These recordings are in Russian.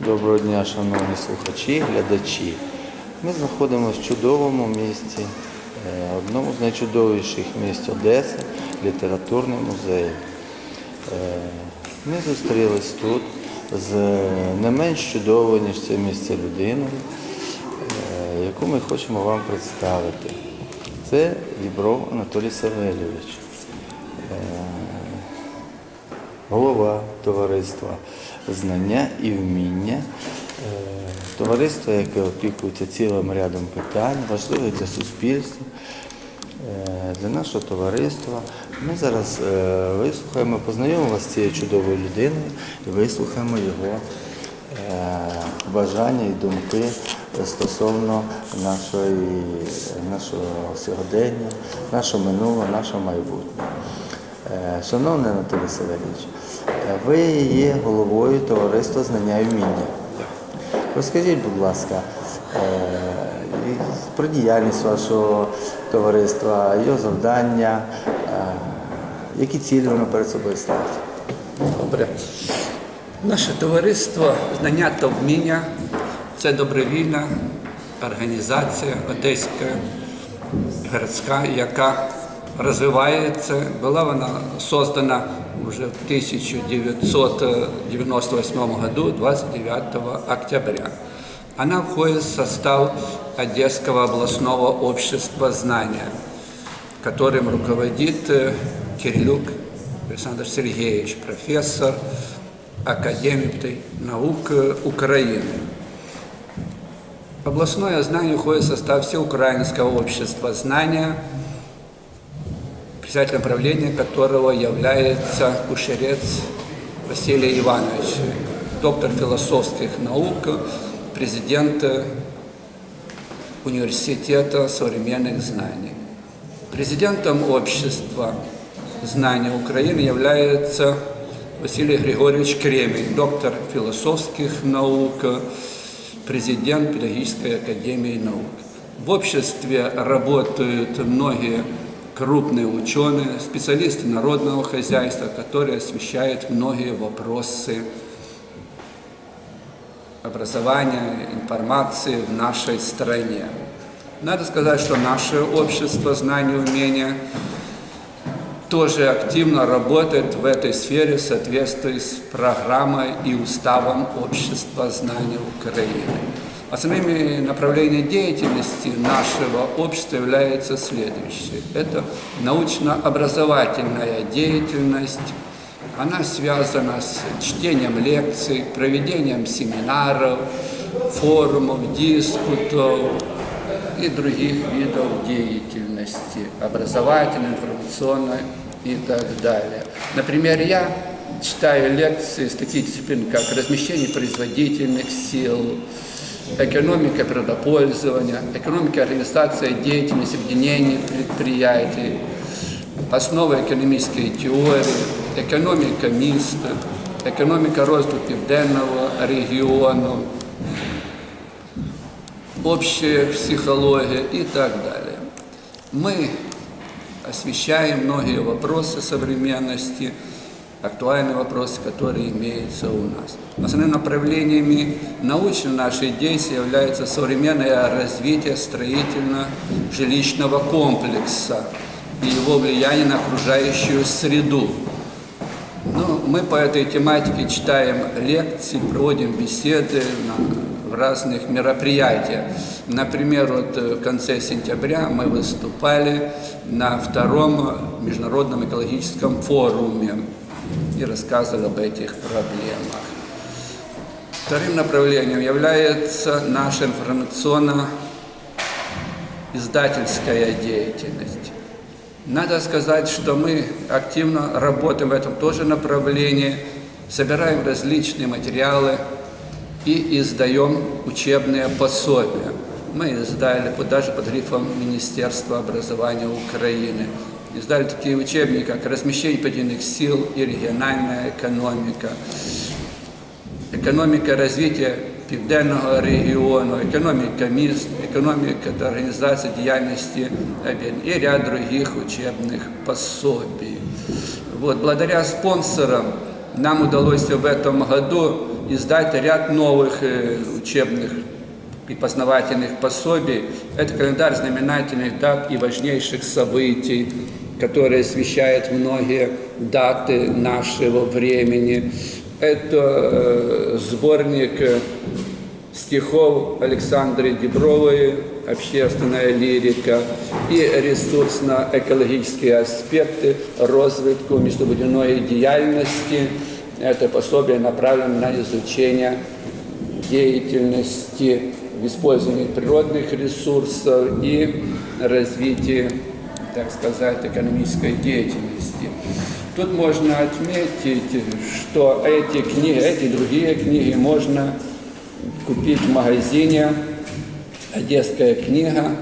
Доброго дня, шановні слухачі, глядачі. Ми знаходимося в чудовому місті, е, одному з найчудовіших місць Одеси, літературний музей. Е, Ми зустрілись тут з не менш чудовою, ніж це місце людиною, е, яку ми хочемо вам представити. Це Дібров Анатолій Савельович голова товариства знання і вміння, е, товариство, яке опікується цілим рядом питань, важливих для суспільства, е, для нашого товариства. Ми зараз е, вислухаємо, познайомимо вас з цією чудовою людиною і вислухаємо його бажання і думки стосовно нашої, нашого сьогодення, нашого минулого, нашого майбутнього. Е, Шановний Анатолій Савельович, е, ви є головою товариства знання і вміння. Розкажіть, будь ласка, е, про діяльність вашого товариства, його завдання, які цілі воно перед собою ставить. Добре. Наше товариство знання та вміння це добровільна організація Одеська городська, яка розвивається. Була вона создана вже в 1998 году, 29 октября. Она входит в состав Одесского областного общества знания, которым руководит э, Кирилюк Александр Сергеевич, профессор, академик наук э, Украины. Областное знание входит в состав Всеукраинского общества знания, председателем правления которого является Кушерец Василий Иванович, доктор философских наук, президент Университета современных знаний. Президентом общества знания Украины является Василий Григорьевич Кремень, доктор философских наук, президент Педагогической академии наук. В обществе работают многие крупные ученые, специалисты народного хозяйства, которые освещают многие вопросы образования, информации в нашей стране. Надо сказать, что наше общество знаний и умения тоже активно работает в этой сфере в соответствии с программой и уставом Общества знаний Украины. Основными направлениями деятельности нашего общества являются следующие. Это научно-образовательная деятельность, она связана с чтением лекций, проведением семинаров, форумов, диспутов и других видов деятельности, образовательной, информационной и так далее. Например, я читаю лекции с таких дисциплин, как размещение производительных сил, экономика природопользования, экономика организации деятельности объединений предприятий, основы экономической теории, економіка міста, економіка розвитку південного регіону, общая психология и так далее. Мы освещаем многие вопросы современности, актуальные вопросы, которые имеются у нас. Основными направлениями научной нашей деятельности является современное развитие строительно-жилищного комплекса и его влияние на окружающую среду. Ну, мы по этой тематике читаем лекции, проводим беседы на, в разных мероприятиях. Например, вот э, в конце сентября мы выступали на втором международном экологическом форуме и рассказывали об этих проблемах. Вторым направлением является наша информационно-издательская деятельность. Надо сказать, что мы активно работаем в этом тоже направлении, собираем различные материалы и издаем учебные пособия. Мы издали даже под грифом Министерства образования Украины Издали такие учебники, как «Размещение подъемных сил и региональная экономика», «Економіка розвитку Південного регіону, економіка міст, економіка та організація діяльності об'єднань и ряд других учебных пособий. Вот, благодаря спонсорам нам удалось в этом году издать ряд новых э, учебных и познавательных пособий. Это календарь знаменательных дат и важнейших событий, которые освещает многие даты нашего времени. Это э, сборник э, стихов Александры Дебровой «Общественная лирика» и ресурсно-экологические аспекты розвитку містобудівної діяльності. Это пособие направлено на изучение деятельности в использовании природных ресурсов и развитии, так сказать, экономической деятельности. Тут можно отметить, что эти книги, эти другие книги можно купить в магазине «Одесская книга»,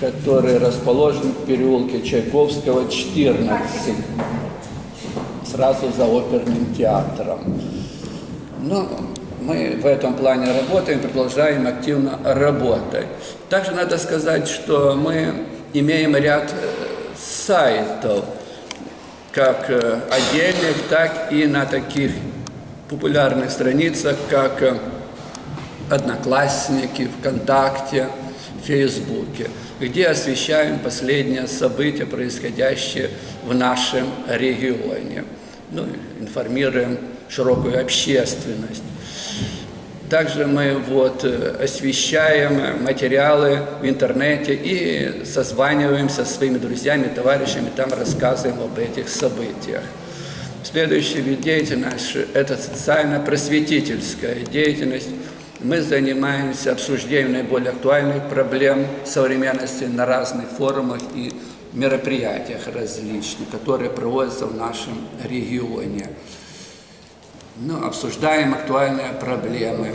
который расположен в переулке Чайковского, 14, сразу за оперным театром. Но мы в этом плане работаем, продолжаем активно работать. Также надо сказать, что мы имеем ряд э, сайтов, как э, отдельных, так и на таких популярных страницах, как э, Одноклассники, ВКонтакте, Фейсбуке, где освещаем последние события, происходящие в нашем регионе. Ну, информируем широкую общественность. Также мы вот э, освещаем материалы в интернете и созваниваемся со своими друзьями, товарищами, там рассказываем об этих событиях. Следующий вид деятельности – это социально-просветительская деятельность. Мы занимаемся обсуждением наиболее актуальных проблем современности на разных форумах и мероприятиях различных, которые проводятся в нашем регионе. Ну, обсуждаем актуальные проблемы.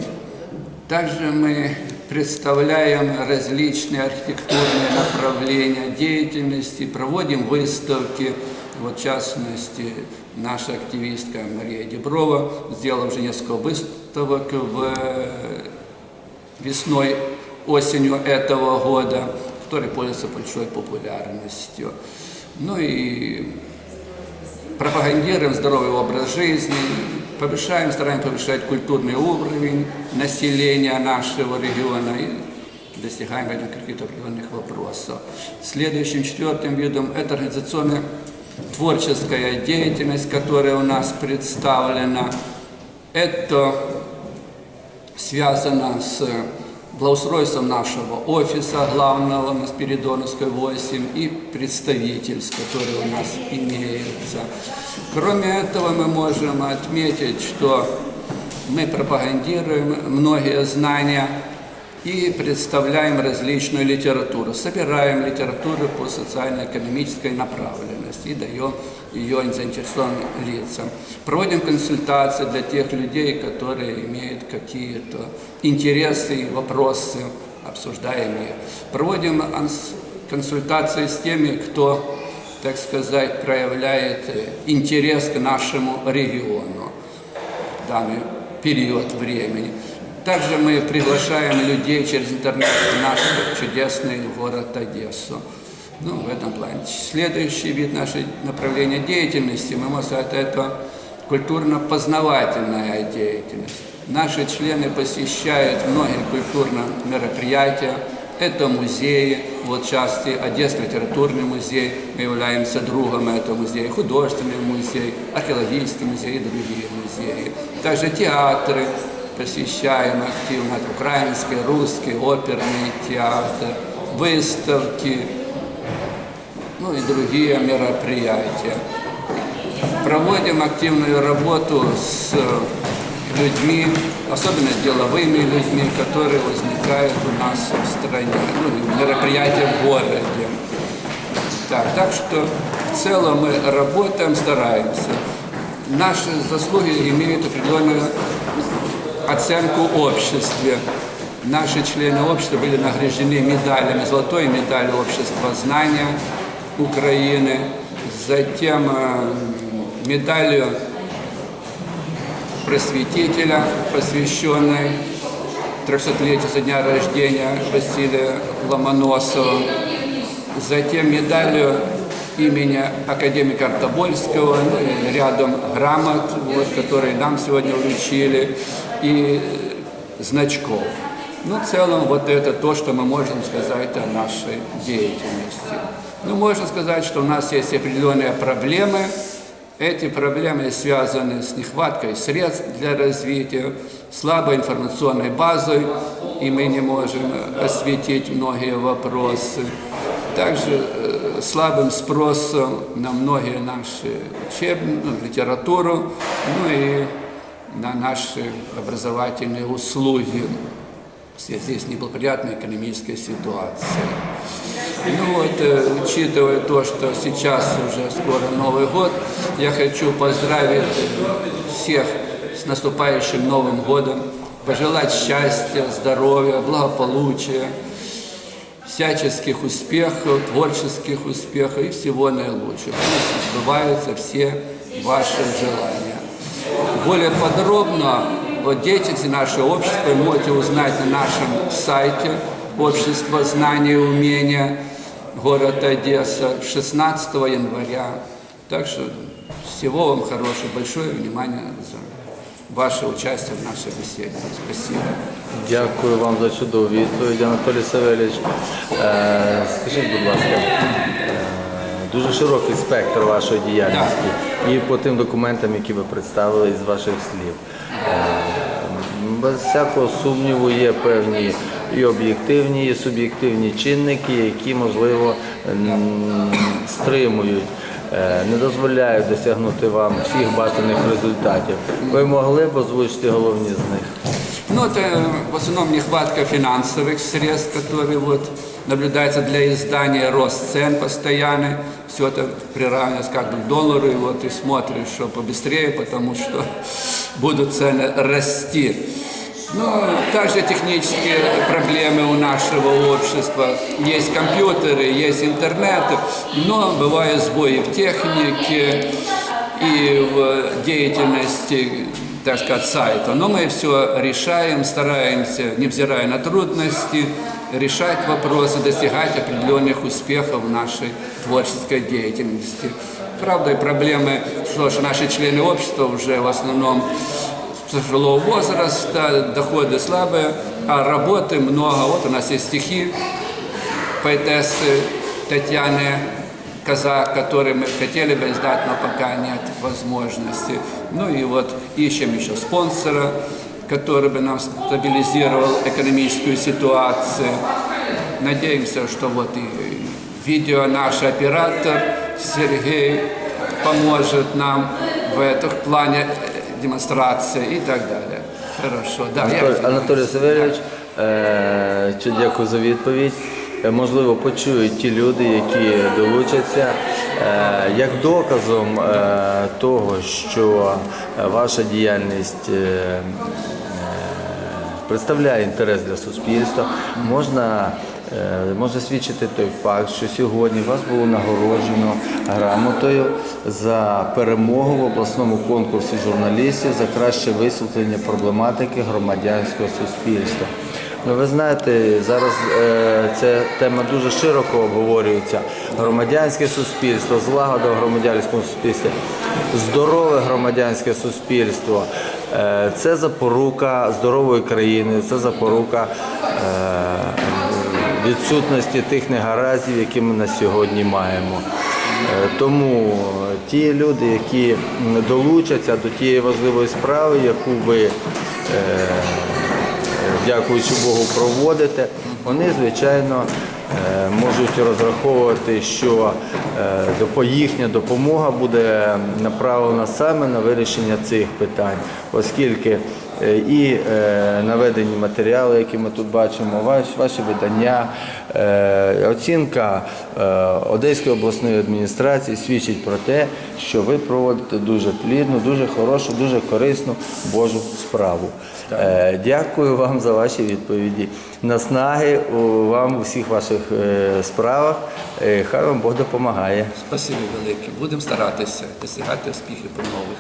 Также мы представляем различные архитектурные направления деятельности, проводим выставки. Вот, в частности, наша активистка Мария Деброва сделала уже несколько выставок в весной, осенью этого года, которые пользуются большой популярностью. Ну и пропагандируем здоровый образ жизни, повышаем, стараемся повышать культурный уровень населения нашего региона и достигаем в этом каких-то определенных вопросов. Следующим четвертым видом это организационная творческая деятельность, которая у нас представлена. Это связано с благоустройством нашего офиса главного на Спиридоновской 8 и представительств, которые у нас имеются. Кроме этого, мы можем отметить, что мы пропагандируем многие знания и представляем различную литературу. Собираем литературу по социально-экономической направленности и даем ее заинтересованным лицам. Проводим консультации для тех людей, которые имеют какие-то интересы и вопросы, обсуждаем их. Проводим консультации с теми, кто, так сказать, проявляет э, интерес к нашему региону в данный период времени. Также мы приглашаем людей через интернет в наш чудесный город Одессу. Ну, в этом плане. Следующий вид нашей направления деятельности, мы можем сказать, это культурно-познавательная деятельность. Наши члены посещают многие культурные мероприятия. Это музеи, вот части Одесский литературный музей, мы являемся другом этого музея, художественный музей, археологический музей и другие музеи. Также театры посещаем активно, это украинский, русский, оперный театр, выставки, ну и другие мероприятия. Проводим активную работу с людьми, особенно деловыми людьми, которые возникают у нас в стране, ну, и мероприятия в городе. Так, так что в целом мы работаем, стараемся. Наши заслуги имеют определенную оценку обществе. Наши члены общества были награждены медалями, золотой медалью общества знания Украины, затем э, медалью просветителя, посвященной 300-летию со дня рождения Василия Ломоносова, затем медалью имени академика Артобольского, ну рядом грамот, вот, которые нам сегодня вручили, и значков. Ну, в целом, вот это то, что мы можем сказать о нашей деятельности. Ну, можно сказать, что у нас есть определенные проблемы. Эти проблемы связаны с нехваткой средств для развития, слабой информационной базой, и мы не можем осветить многие вопросы. Также э, слабым спросом на многие наши учебные, ну, литературу, ну и на наши образовательные услуги в связи с неблагоприятной экономической ситуацией. Ну вот, э, учитывая то, что сейчас уже скоро Новый год, я хочу поздравить всех с наступающим Новым годом, пожелать счастья, здоровья, благополучия, всяческих успехов, творческих успехов и всего наилучшего. Пусть сбываются все ваши желания. Более подробно о деятельности нашего общества вы можете узнать на нашем сайте Общество знания и умения город Одесса 16 января. Так что всего вам хорошего, большое внимание за ваше участие в нашей беседе. Спасибо. Дякую вам за чудову відповідь, Анатолій Савельович. Е, Скажіть, будь ласка, е, дуже широкий спектр вашої діяльності і по тим документам, які ви представили із ваших слів. Е, Без всякого сумніву є певні і об'єктивні, і суб'єктивні чинники, які, можливо, м, стримують, е, не дозволяють досягнути вам всіх бажаних результатів. Ви могли б озвучити головні з них? Ну, это в основном нехватка финансовых средств, которые вот наблюдается для издания, рост цен постоянный. Все это приравнивается как бы к доллару, и вот ты смотришь, что побыстрее, потому что будут цены расти. Ну, также технические проблемы у нашего общества. Есть компьютеры, есть интернет, но бывают сбои в технике и в деятельности так сказать, сайта. Но мы все решаем, стараемся, невзирая на трудности, решать вопросы, достигать определенных успехов в нашей творческой деятельности. Правда, и проблемы, что наши члены общества уже в основном пожилого возраста, доходы слабые, а работы много. Вот у нас есть стихи поэтессы Татьяны Казак, которые мы хотели бы издать, но пока нет возможности. Ну и вот ищем еще спонсора, который бы нам стабилизировал экономическую ситуацию. Надеемся, что вот и видео наш оператор Сергей поможет нам в этом плане э, демонстрации и так далее. Хорошо, да. я Анатолій, понимаю. Анатолій Савельович, е, чи дякую за відповідь. Е, Можливо, почують ті люди, які долучаться, е, як доказом е, того, що е, ваша діяльність е, е, представляє інтерес для суспільства, можна. е, Може свідчити той факт, що сьогодні вас було нагороджено грамотою за перемогу в обласному конкурсі журналістів за краще висвітлення проблематики громадянського суспільства. Ну, ви знаєте, зараз е, ця тема дуже широко обговорюється. Громадянське суспільство, злагода в громадянському суспільстві, здорове громадянське суспільство. Е, це запорука здорової країни, це запорука е, відсутності тих негараздів, які ми на сьогодні маємо. Е, Тому ті люди, які долучаться до тієї важливої справи, яку ви, дякуючи Богу, проводите, вони, звичайно, можуть розраховувати, що е, їхня допомога буде направлена саме на вирішення цих питань, оскільки е, і е, наведені матеріали, які ми тут бачимо, ваш- ваші видання, е, оцінка е, Одеської обласної адміністрації свідчить про те, що ви проводите дуже плідну, дуже хорошу, дуже корисну Божу справу. Е, Дякую вам за ваші відповіді. Наснаги вам у всіх ваших е, справах. Е, Хай вам Бог допомагає. Спасибі велике. Будемо старатися досягати успіхів по нових.